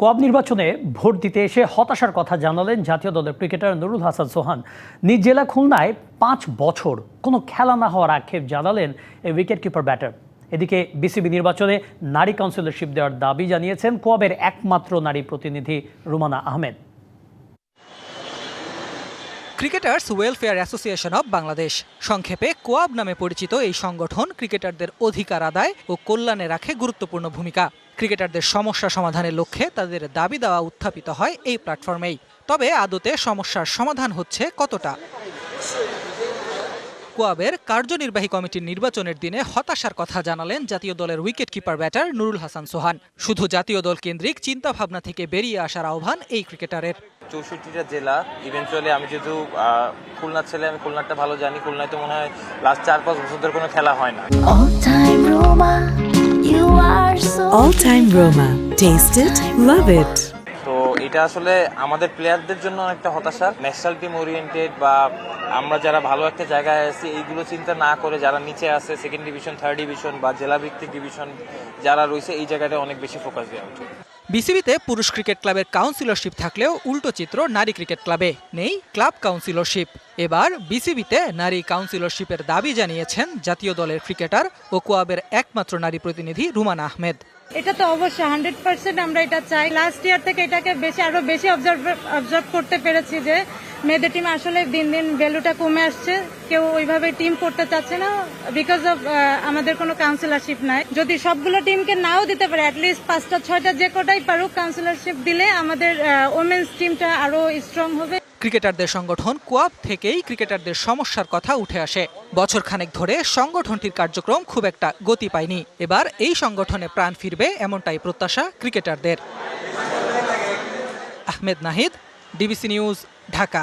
কোয়াব নির্বাচনে ভোট দিতে এসে হতাশার কথা জানালেন জাতীয় দলের ক্রিকেটার নুরুল হাসান সোহান। নিজ জেলা খুলনায় পাঁচ বছর কোনো খেলা না হওয়ার আক্ষেপ জানালেন এই উইকেট কিপার ব্যাটার। এদিকে বিসিবি নির্বাচনে নারী কাউন্সিলরশিপ দেওয়ার দাবি জানিয়েছেন কোয়াবের একমাত্র নারী প্রতিনিধি Rumana Ahmed. Cricketers welfare association of Bangladesh, সংক্ষেপে কোয়াব নামে পরিচিত এই সংগঠন ক্রিকেটারদের অধিকার আদায় ও কল্যাণে রাখে গুরুত্বপূর্ণ ভূমিকা। ক্রিকেটারদের সমস্যা সমাধানের লক্ষ্যে তাদের দাবি দেওয়া উত্থাপিত হয় এই প্ল্যাটফর্মেই। তবে আদতে সমস্যার সমাধান হচ্ছে কতটা? কোয়াবের কার্যনির্বাহী কমিটির নির্বাচনের দিনে হতাশার কথা জানালেন জাতীয় দলের wicket keeper batter Nurul Hasan Sohan শুধু জাতীয় দল কেন্দ্রিক চিন্তাভাবনা থেকে বেরিয়ে আসার আহ্বান এই ক্রিকেটারের চৌষট্টিটা জেলা ইভেনচুয়ালি আমি যেহেতু আহ, খুলনার ছেলে আমি খুলনাটা ভালো জানি খুলনায় তো মনে হয় লাস্ট চার পাঁচ বছর ধরে কোনো খেলা হয় না All time Roma, you are so All Time Roma. Taste it, love it. এটা আসলে আমাদের প্লেয়ারদের জন্য অনেকটা হতাশা ন্যাশনাল টিম ওরিয়েন্টেড বা আমরা যারা ভালো একটা জায়গায় আছি, এইগুলো চিন্তা না করে যারা নিচে আছে সেকেন্ড ডিভিশন থার্ড ডিভিশন বা জেলা ভিত্তিক ডিভিশন যারা রয়েছে, এই জায়গাটা অনেক বেশি ফোকাস দেওয়া উচিত। বিসিবিতে পুরুষ ক্রিকেট ক্লাবের কাউন্সিলরশিপ থাকলেও উল্টো চিত্র নারী ক্রিকেট ক্লাবে নেই ক্লাব কাউন্সিলরশিপ। এবার বিসিবিতে নারী কাউন্সিলরশিপের দাবি জানিয়েছেন জাতীয় দলের ক্রিকেটার ও কোয়াবের একমাত্র নারী প্রতিনিধি রুমান আহমেদ। এটা তো অবশ্যই হান্ড্রেড পার্সেন্ট আমরা এটা চাই। লাস্ট ইয়ার থেকে এটাকে বেশি, আরও বেশি অবজার্ভ অবজার্ভ করতে পেরেছি যে মেয়েদের টিম আসলে দিন দিন ভ্যালুটা কমে আসছে। কেউ ওইভাবে টিম করতে চাচ্ছে না বিকজ অফ আমাদের কোনো কাউন্সিলারশিপ নাই। যদি সবগুলো টিমকে নাও দিতে পারে অ্যাটলিস্ট পাঁচটা, ছয়টা যে কটাই পারুক কাউন্সিলারশিপ দিলে আমাদের ওমেন্স টিমটা আরও স্ট্রং হবে। ক্রিকেটারদের সংগঠন কোয়াব থেকেই ক্রিকেটারদের সমস্যার কথা উঠে আসে। বছর খানেক ধরে সংগঠনটির কার্যক্রম খুব একটা গতি পায়নি। এবার এই সংগঠনে প্রাণ ফিরবে এমনটাই প্রত্যাশা ক্রিকেটারদের। Ahmed Nahid, DBC news, Dhaka.